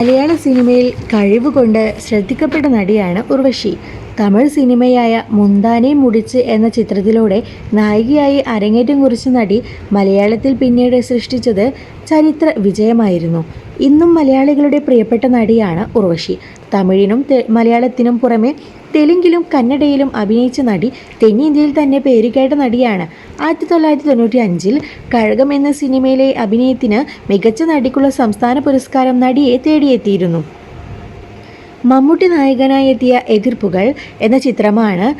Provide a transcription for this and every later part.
മലയാള സിനിമയിൽ കഴിവുകൊണ്ട് ശ്രദ്ധിക്കപ്പെട്ട നടിയാണ് ഉർവശി. തമിഴ് സിനിമയായ മുന്താനെ മുടിച്ച് എന്ന ചിത്രത്തിലൂടെ നായികയായി അരങ്ങേറ്റം കുറിച്ച നടി മലയാളത്തിൽ പിന്നീട് സൃഷ്ടിച്ചത് ചരിത്ര വിജയമായിരുന്നു. ഇന്നും മലയാളികളുടെ പ്രിയപ്പെട്ട നടിയാണ് ഉർവശി. തമിഴിനും മലയാളത്തിനും പുറമെ തെലുങ്കിലും കന്നഡയിലും അഭിനയിച്ച നടി തെന്നിന്ത്യയിൽ തന്നെ പേരുകേട്ട നടിയാണ്. ആയിരത്തി തൊള്ളായിരത്തി തൊണ്ണൂറ്റി അഞ്ചിൽ കഴകം എന്ന സിനിമയിലെ അഭിനയത്തിന് മികച്ച നടിക്കുള്ള സംസ്ഥാന പുരസ്കാരം നടിയെ തേടിയെത്തിയിരുന്നു. മമ്മൂട്ടി നായകനായി എത്തിയ എതിർപ്പുകൾ എന്ന ചിത്രമാണ്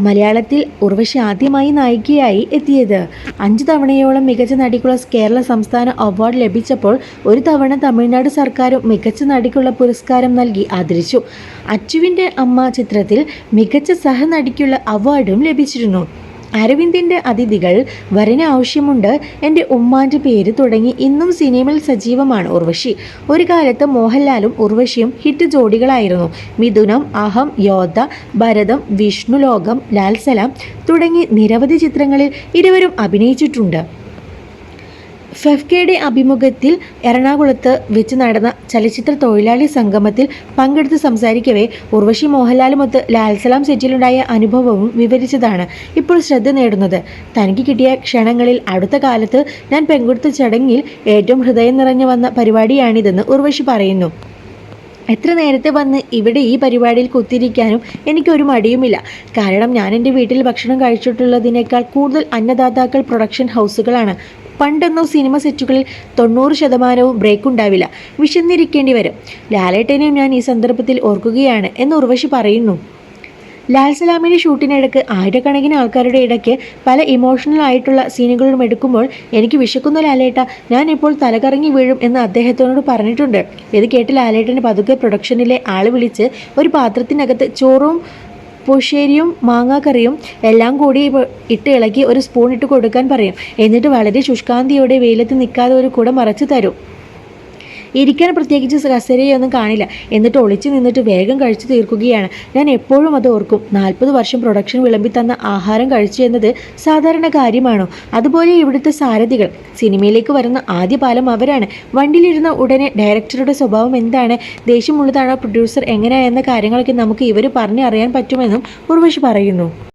മലയാളത്തിൽ ഉർവശി ആദ്യമായി നായികയായി എത്തിയത്. അഞ്ച് തവണയോളം മികച്ച നടിക്കുള്ള കേരള സംസ്ഥാന അവാർഡ് ലഭിച്ചപ്പോൾ ഒരു തവണ തമിഴ്നാട് സർക്കാരും മികച്ച നടിക്കുള്ള പുരസ്കാരം നൽകി ആദരിച്ചു. അച്ചുവിന്റെ അമ്മ ചിത്രത്തിൽ മികച്ച സഹനടിക്കുള്ള അവാർഡും ലഭിച്ചിരുന്നു. അരവിന്ദിന്റെ അതിഥികൾ വരന് ആവശ്യമുണ്ട്. എന്റെ ഉമ്മാന്റെ പേര് തുടങ്ങി ഇന്നും സിനിമയിൽ സജീവമാണ് ഉർവശി. ഒരു കാലത്ത് മോഹൻലാലും ഉർവശിയും ഹിറ്റ് ജോഡികളായിരുന്നു. മിഥുനം അഹം യോദ്ധ ഭരതം വിഷ്ണുലോകം ലാൽസലാം തുടങ്ങി നിരവധി ചിത്രങ്ങളിൽ ഇരുവരും അഭിനയിച്ചിട്ടുണ്ട്. ഫെഫ്കയുടെ അഭിമുഖത്തിൽ എറണാകുളത്ത് വെച്ച് നടന്ന ചലച്ചിത്ര തൊഴിലാളി സംഗമത്തിൽ പങ്കെടുത്ത് സംസാരിക്കവേ ഉർവശി മോഹൻലാലുമൊത്ത് ലാൽസലാം സെറ്റിലുണ്ടായ അനുഭവവും വിവരിച്ചതാണ് ഇപ്പോൾ ശ്രദ്ധ നേടുന്നത്. തനിക്ക് കിട്ടിയ ക്ഷണങ്ങളിൽ അടുത്ത കാലത്ത് ഞാൻ പെൺകുടുത്ത ചടങ്ങിൽ ഏറ്റവും ഹൃദയം നിറഞ്ഞു വന്ന പരിപാടിയാണിതെന്ന് ഉർവശി പറയുന്നു. എത്ര നേരത്തെ വന്ന് ഇവിടെ ഈ പരിപാടിയിൽ കുത്തിരിക്കാനും എനിക്കൊരു മടിയുമില്ല. കാരണം ഞാൻ എന്റെ വീട്ടിൽ ഭക്ഷണം കഴിച്ചിട്ടുള്ളതിനേക്കാൾ കൂടുതൽ അന്നദാതാക്കൾ പ്രൊഡക്ഷൻ ഹൗസുകളാണ്. പണ്ടൊന്നും സിനിമ സെറ്റുകളിൽ തൊണ്ണൂറ് ശതമാനവും ബ്രേക്ക് ഉണ്ടാവില്ല വിശന്നിരിക്കേണ്ടി വരും. ലാലേട്ടനെയും ഞാൻ ഈ സന്ദർഭത്തിൽ ഓർക്കുകയാണ് എന്ന് ഉർവശി പറയുന്നു. ലാൽ സലാമിന്റെ ഷൂട്ടിനിടക്ക് ആയിരക്കണക്കിന് ആൾക്കാരുടെ ഇടയ്ക്ക് പല ഇമോഷണൽ ആയിട്ടുള്ള സീനുകളും എടുക്കുമ്പോൾ എനിക്ക് വിശക്കുന്ന ലാലേട്ട ഞാൻ ഇപ്പോൾ തലകറങ്ങി വീഴും എന്ന് അദ്ദേഹത്തിനോട് പറഞ്ഞിട്ടുണ്ട്. ഇത് കേട്ട് ലാലേട്ടന് പതുക്കെ പ്രൊഡക്ഷനിലെ ആൾ വിളിച്ച് ഒരു പാത്രത്തിനകത്ത് ചോറും പുഷേരിയും മാങ്ങാക്കറിയും എല്ലാം കൂടി ഇട്ട് ഇളക്കി ഒരു സ്പൂൺ ഇട്ട് കൊടുക്കാൻ പറയും. എന്നിട്ട് വളരെ ശുഷ്കാന്തിയോടെ വെയിലത്ത് നിൽക്കാതെ ഒരു കൂടെ മറച്ചു തരും. ഇരിക്കാൻ പ്രത്യേകിച്ച് കസേരയൊന്നും കാണില്ല. എന്നിട്ട് ഒളിച്ചു നിന്നിട്ട് വേഗം കഴിച്ചു തീർക്കുകയാണ്. ഞാൻ എപ്പോഴും അത് ഓർക്കും. നാൽപ്പത് വർഷം പ്രൊഡക്ഷൻ വിളമ്പി തന്ന ആഹാരം കഴിച്ചു എന്നത് സാധാരണ കാര്യമാണോ? അതുപോലെ ഇവിടുത്തെ സാരഥികൾ. സിനിമയിലേക്ക് വരുന്ന ആദ്യ പാലം അവരാണ്. വണ്ടിയിലിരുന്ന ഉടനെ ഡയറക്ടറുടെ സ്വഭാവം എന്താണ്? ദേഷ്യമുള്ളതാണോ? പ്രൊഡ്യൂസർ എങ്ങനെയാണെന്ന കാര്യങ്ങളൊക്കെ നമുക്ക് ഇവർ പറഞ്ഞറിയാൻ പറ്റുമെന്നും ഉർവശി പറയുന്നു.